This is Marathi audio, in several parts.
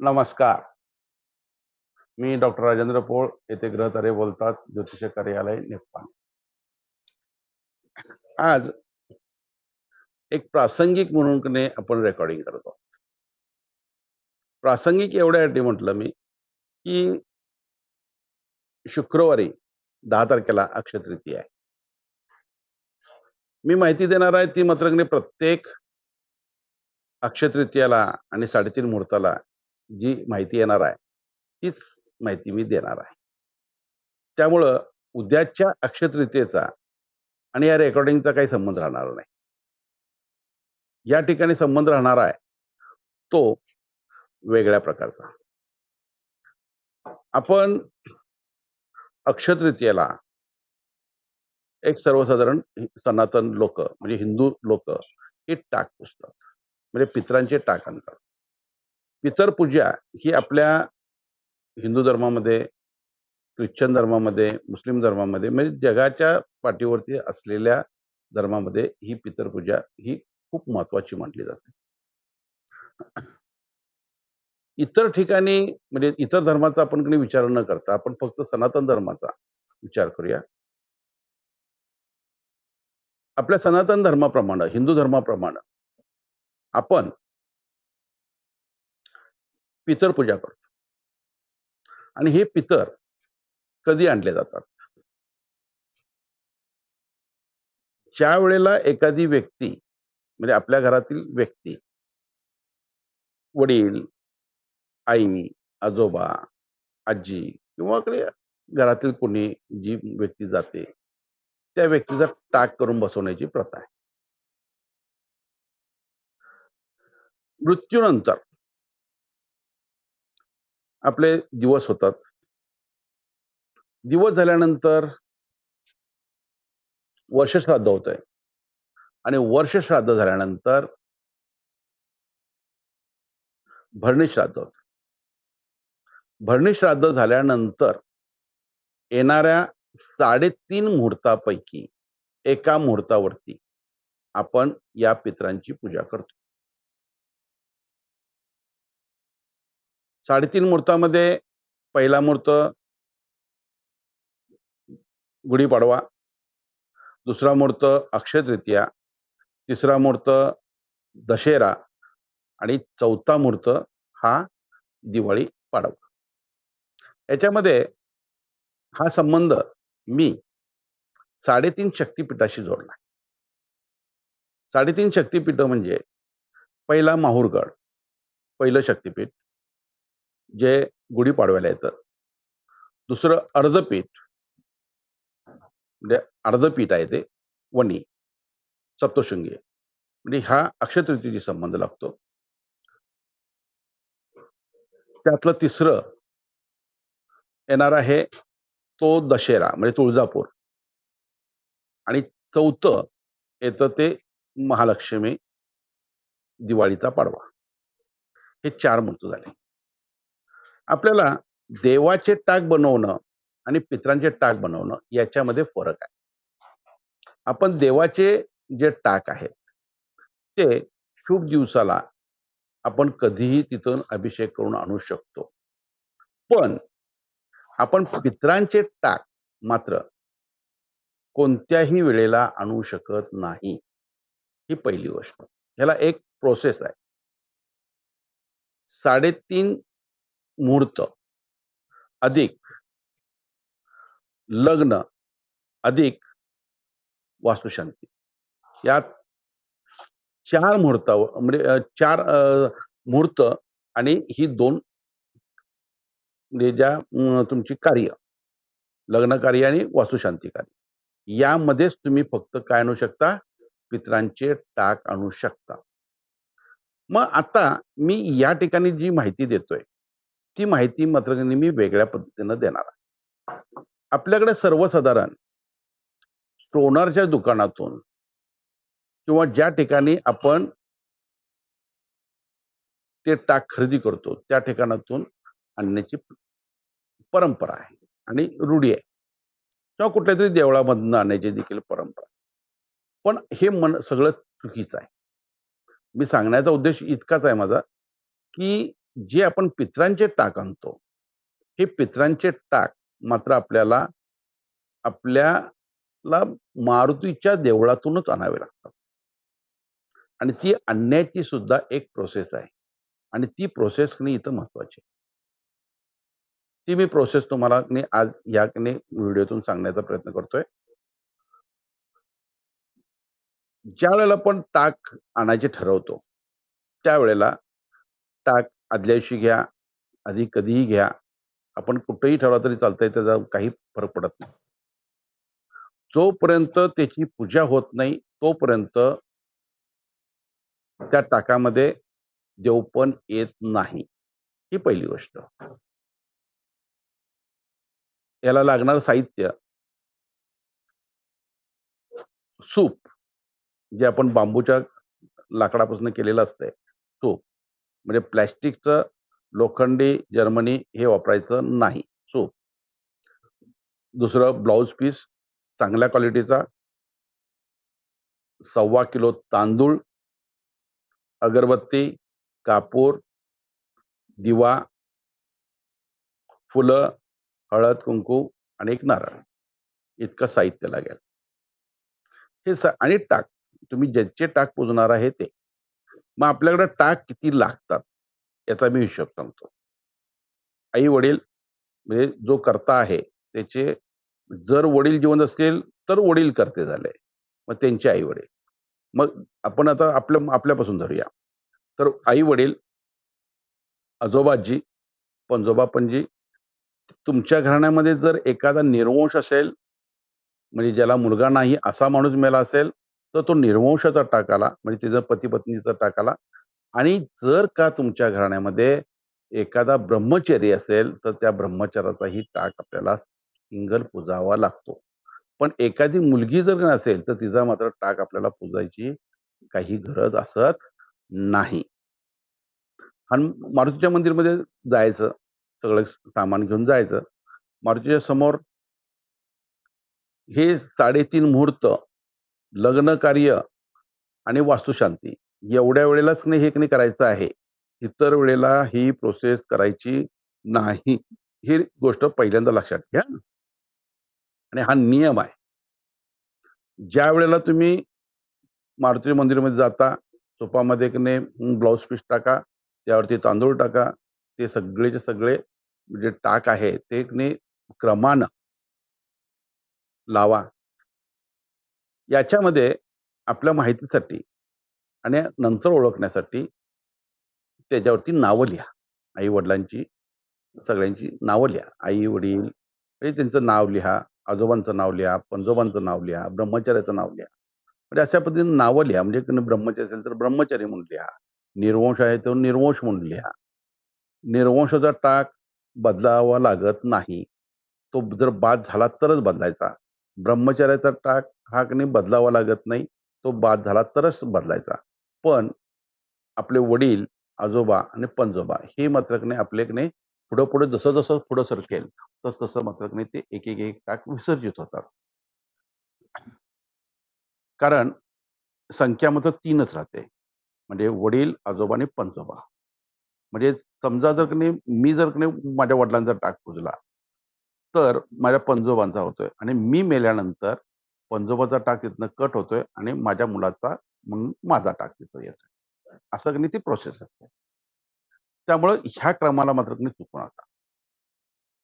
नमस्कार. मी डॉक्टर राजेंद्र पोळ येथे ग्रहतारे बोलतात ज्योतिष कार्यालय नेपाळ. आज एक प्रासंगिक म्हणून आपण रेकॉर्डिंग करतो. प्रासंगिक एवढ्यासाठी म्हटलं मी की शुक्रवारी दहा तारखेला अक्षय तृतीय आहे. मी माहिती देणार आहे ती मात्र प्रत्येक अक्षय तृतीयाला आणि साडेतीन मुहूर्ताला जी माहिती येणार आहे तीच माहिती मी देणार आहे. त्यामुळं उद्याच्या अक्षतृतीयेचा आणि या रेकॉर्डिंगचा काही संबंध राहणार नाही. या ठिकाणी संबंध राहणार आहे तो वेगळ्या प्रकारचा. आपण अक्षतृतीयेला एक सर्वसाधारण सनातन लोक म्हणजे हिंदू लोक हे टाक पुसतात म्हणजे पित्रांचे टाक आणतात. इतर पूजा ही आपल्या हिंदू धर्मामध्ये ख्रिश्चन धर्मामध्ये मुस्लिम धर्मामध्ये म्हणजे जगाच्या पाठीवरती असलेल्या धर्मामध्ये ही पितर पूजा ही खूप महत्वाची मानली जाते. इतर ठिकाणी म्हणजे इतर धर्माचा आपण कधी विचार न करता आपण फक्त सनातन धर्माचा विचार करूया. आपल्या सनातन धर्माप्रमाणे हिंदू धर्माप्रमाणे आपण पितर पूजा करतो. आणि हे पितर कधी आणले जातात? ज्या वेळेला एखादी व्यक्ती म्हणजे आपल्या घरातील व्यक्ती वडील आई आजोबा आजी किंवा घरातील कोणी जी व्यक्ती जाते त्या व्यक्तीचा टाक करून बसवण्याची प्रथा आहे. मृत्यूनंतर आपले दिवस होतात. दिवस झाल्यानंतर वर्षश्राद्ध होत आहे आणि वर्षश्राद्ध झाल्यानंतर भरणी श्राद्ध होत. भरणी श्राद्ध झाल्यानंतर येणाऱ्या साडेतीन मुहूर्तापैकी एका मुहूर्तावरती आपण या पित्रांची पूजा करतो. साडेतीन मुहूर्तामध्ये पहिला मुहूर्त गुढीपाडवा दुसरा मुहूर्त अक्षय तृतीया तिसरा मुहूर्त दशेरा आणि चौथा मुहूर्त हा दिवाळी पाडवा. याच्यामध्ये हा संबंध मी साडेतीन शक्तिपीठाशी जोडला. साडेतीन शक्तिपीठ म्हणजे पहिला माहूरगड पहिलं शक्तिपीठ जे गुढीपाडव्याला येतं. दुसरं अर्धपीठ. म्हणजे अर्धपीठ आहे ते वणी सप्तशृंगी. म्हणजे हा अक्षय संबंध लागतो. त्यातलं तिसरं येणार आहे तो दशेरा म्हणजे तुळजापूर. आणि चौथं येतं ते महालक्ष्मी दिवाळीचा पाडवा. हे चार मूर्त झाले. आपल्याला देवाचे टाक बनवणं आणि पित्रांचे टाक बनवणं याच्यामध्ये फरक आहे. आपण देवाचे जे टाक आहेत ते शुभ दिवसाला आपण कधीही तिथून अभिषेक करून आणू शकतो. पण आपण पित्रांचे टाक मात्र कोणत्याही वेळेला आणू शकत नाही ही पहिली गोष्ट. ह्याला एक प्रोसेस आहे. साडेतीन मुहूर्त. अधिक. लग्न. अधिक. वास्तुशांती. या चार मुहूर्तावर म्हणजे चार मुहूर्त आणि ही दोन म्हणजे ज्या तुमची कार्य. लग्न कार्य आणि वास्तुशांती कार्य. यामध्येच तुम्ही फक्त काय आणू शकता? पित्रांचे टाक आणू शकता. मग आता मी या ठिकाणी जी माहिती देतोय ती माहिती मात्र मी वेगळ्या पद्धतीनं देणार आहे. आपल्याकडे सर्वसाधारण स्टोनरच्या दुकानातून किंवा ज्या ठिकाणी आपण ते टाक खरेदी करतो त्या ठिकाणातून आणण्याची परंपरा आहे आणि रूढी आहे. किंवा कुठल्या तरी देवळामधनं आणण्याची देखील परंपरा पण हे मन सगळं चुकीचं आहे. मी सांगण्याचा उद्देश इतकाच आहे माझा की जे आपण पितरांचे टाक आणतो, हे पितरांचे टाक मात्र आपल्याला आपल्याला मारुतीच्या देवळातूनच आणावे लागतात. आणि ती आणण्याची सुद्धा एक प्रोसेस आहे. आणि ती प्रोसेस इथं महत्वाची आहे. ती मी प्रोसेस तुम्हाला आज या व्हिडिओतून सांगण्याचा प्रयत्न करतोय. ज्या वेळेला आपण टाक आणायचे ठरवतो, त्यावेळेला टाक आदल्या दिवशी घ्या, आधी कधीही घ्या. आपण कुठेही ठेवला तरी चालतंय त्याचा काही फरक पडत नाही. जोपर्यंत त्याची पूजा होत नाही, तोपर्यंत त्या टाकामध्ये देवपण येत नाही. ही पहिली गोष्ट. याला लागणार साहित्य सूप जे आपण बांबूच्या लाकडापासून केलेलं असतंय सूप. म्हणजे प्लॅस्टिकचं लोखंडी, जर्मनी हे वापरायचं नाही. सूप. दुसरं ब्लाऊज पीस चांगल्या क्वालिटीचा. सव्वा किलो तांदूळ. अगरबत्ती, कापूर, दिवा फुलं, हळद, कुंकू आणि एक नारळ. इतकं साहित्य लागेल. हे स आणि टाक. तुम्ही ज्याचे टाक पुजणार आहे ते. मग आपल्याकडे टाक किती लागतात, याचा मी हिशोब सांगतो. आई-वडील म्हणजे जो कर्ता आहे, त्याचे जर वडील जिवंत असतील, तर वडील कर्ते झाले. मग त्यांचे आई-वडील. मग आपण आता आपल्या आपल्यापासून धरूया. तर आई-वडील, आजोबाजी पणजोबा-पणजी तुमच्या घराण्यामध्ये जर एखादा निर्वंश असेल, म्हणजे ज्याला मुलगा नाही असा माणूस मेला असेल, तर तो निर्वंशाचा टाक आला, म्हणजे तिचा पती-पत्नीचा टाक आला. आणि जर का तुमच्या घराण्यामध्ये एखादा ब्रह्मचर्य असेल, तर त्या ब्रह्मचर्याचाही टाक आपल्याला सिंगल पुजावा लागतो. पण एखादी मुलगी जर नसेल, तर तिचा मात्र टाक आपल्याला पुजायची काही गरज असत नाही. आणि मारुतीच्या मंदिरमध्ये जायचं, सगळं सामान घेऊन जायचं. मारुतीच्या समोर हे 3.5 मुहूर्त, लग्न कार्य आणि वास्तुशांती एवढ्या वेळेलाच नाही हे नाही करायचं आहे. इतर वेळेला ही प्रोसेस करायची नाही. ही गोष्ट पहिल्यांदा लक्षात घ्या. आणि हा नियम आहे. ज्या वेळेला तुम्ही मारुती मंदिरमध्ये जाता, सोपामध्ये की नाही पीस टाका, त्यावरती तांदूळ टाका. ते सगळेचे सगळे जे टाक आहे, ते नाही क्रमानं लावा. याच्यामध्ये आपल्या माहितीसाठी आणि नंतर ओळखण्यासाठी त्याच्यावरती नावं लिहा. आई-वडिलांची, सगळ्यांची नावं लिहा. आई-वडील म्हणजे त्यांचं नाव लिहा, आजोबांचं नाव लिहा, पंजोबांचं नाव लिहा, ब्रह्मचार्याचं नाव लिहा. म्हणजे अशा पद्धतीने नावं लिहा. म्हणजे ब्रह्मचारी असेल तर ब्रह्मचारी म्हणून लिहा. निर्वंश आहे तर निर्वंश म्हणून लिहा. निर्वंशाचा टाक बदलावा लागत नाही. तो जर बाद झाला तरच बदलायचा. ब्रह्मचर्याचा टाक हा कणी बदलावा लागत नाही. तो बाद झाला तरच बदलायचा. पण आपले वडील, आजोबा आणि पणजोबा हे मात्र की आपले की पुढं-पुढं जसं-जसं पुढं सरकेल, तसं-तसं मात्र नाही ते एक, एक, एक टाक विसर्जित होतात. कारण संख्या मात्र तीनच राहते. म्हणजे वडील, आजोबा आणि पणजोबा. म्हणजे समजा जर की नाही मी जर की नाही माझ्या वडिलांचा टाक पुजला, तर माझ्या पणजोबांचा होतोय आणि मी मेल्यानंतर पणजोबाचा टाक तिथनं कट होतोय आणि माझ्या मुलाचा मग माझा टाक तिथं येतोय. असं की नाही ती प्रोसेस असते. त्यामुळं ह्या क्रमाला मात्र की नाही चुकू नका.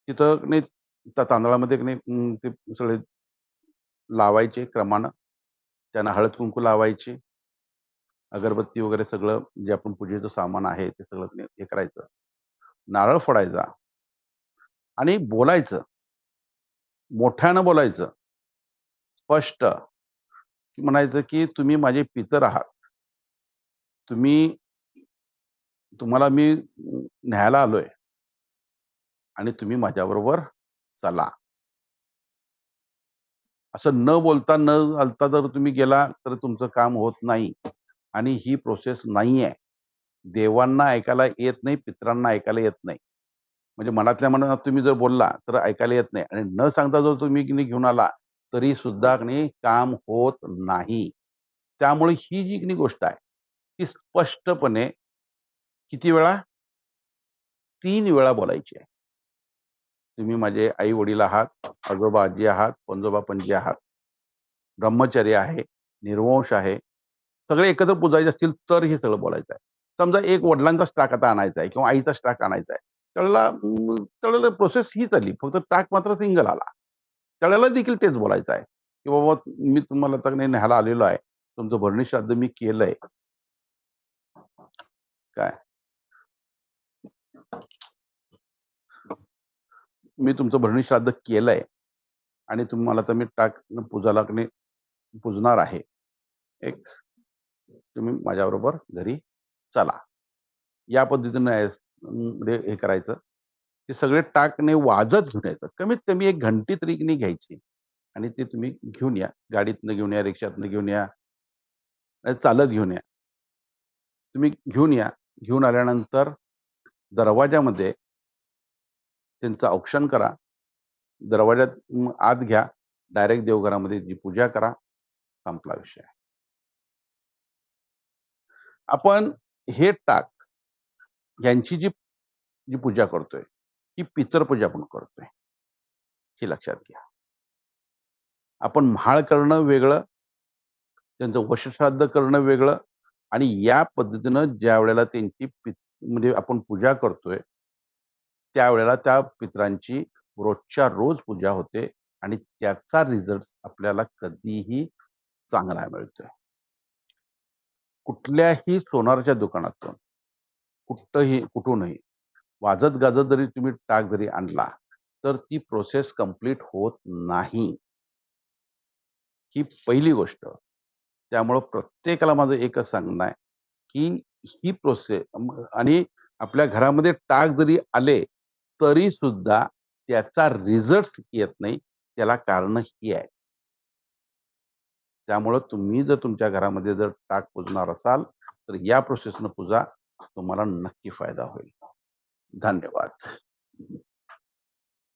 तिथं नाही त्या तांदळामध्ये की नाही ते सगळे लावायचे क्रमानं. त्यांना हळद-कुंकू लावायची. अगरबत्ती वगैरे सगळं जे आपण पूजेचं सामान आहे, ते सगळं हे करायचं. नारळ फोडायचा. आणि बोलायचं. मोठ्यानं बोलायचं. स्पष्ट. म्हणायचं की तुम्ही माझे पितर आहात. तुम्ही तुम्हाला मी न्यायला आलोय. आणि तुम्ही माझ्याबरोबर चला. असं न बोलता, न चालता जर तुम्ही गेला, तर तुमचं काम होत नाही. आणि ही प्रोसेस नाही आहे देवांना ऐकायला येत नाही, पितरांना ऐकायला येत नाही. म्हणजे मनातल्या मनात तुम्ही जर बोलला, तर ऐकायला येत नाही. आणि न सांगता जर तुम्ही घेऊन आला, तरी सुद्धा नाही काम होत नाही. त्यामुळे ही जी गोष्ट आहे, ती स्पष्टपणे किती वेळा? तीन वेळा बोलायची आहे. तुम्ही माझे आई वडील आहात आजोबा आजी आहात पंजोबा पणजी आहात. ब्रह्मचर्य आहे निर्वंश आहे. सगळे एकत्र पुजायचे असतील तर हे सगळं बोलायचं आहे. समजा एक वडिलांचा स्टाक आता आणायचा आहे किंवा आईचा स्टाक आणायचा आहे. त्याला त्याला प्रोसेस हीच आली फक्त टाक मात्र सिंगल आला. त्याला देखील तेच बोलायचं आहे. की बाबा मी तुम्हाला तर नाही न्यायला आलेलो आहे. तुमचं भरणी श्राद्ध मी केलंय. काय? मी तुमचं भरणी श्राद्ध केलंय. आणि तुम्हाला तर मी टाक पूजाला पूजणार आहे. एक तुम्ही माझ्याबरोबर घरी चला. या पद्धतीनं म्हणजे हे करायचं. ते सगळे टाकणे वाजत घेऊन यायचं. कमीत कमी एक घंटी तरी घ्यायची. आणि ते तुम्ही घेऊन या. गाडीतनं घेऊन या रिक्षातनं घेऊन या. चालत घेऊन या. तुम्ही घेऊन या. घेऊन आल्यानंतर दरवाजामध्ये त्यांचं औक्षण करा. दरवाजात आत घ्या. डायरेक्ट देवघरामध्ये जी पूजा करा. संपला विषय. आपण हे टाक. यांची जी जी पूजा करतोय ती पितर पूजा आपण करतोय. हे लक्षात घ्या. आपण म्हाळ करणं वेगळं त्यांचं वशश्राद्ध करणं वेगळं आणि या पद्धतीनं ज्या वेळेला त्यांची पित म्हणजे आपण पूजा करतोय त्यावेळेला त्या पितरांची रोजच्या रोज पूजा होते आणि त्याचा रिझल्ट आपल्याला कधीही चांगला मिळतोय. कुठल्याही सोनारच्या दुकानातून कुठंही कुठूनही. वाजत गाजत जरी तुम्ही टाक जरी आणला तर ती प्रोसेस कंप्लीट होत नाही. ही पहिली गोष्ट. त्यामुळं प्रत्येकाला माझं एकच सांगणं आहे की ही प्रोसेस आणि आपल्या घरामध्ये टाक जरी आले तरी सुद्धा त्याचा रिझल्ट येत नाही त्याला कारण ही आहे. त्यामुळं तुम्ही जर तुमच्या घरामध्ये जर टाक पुजणार असाल तर या प्रोसेसनं पूजा. तुम्हाला नक्की फायदा होईल. धन्यवाद.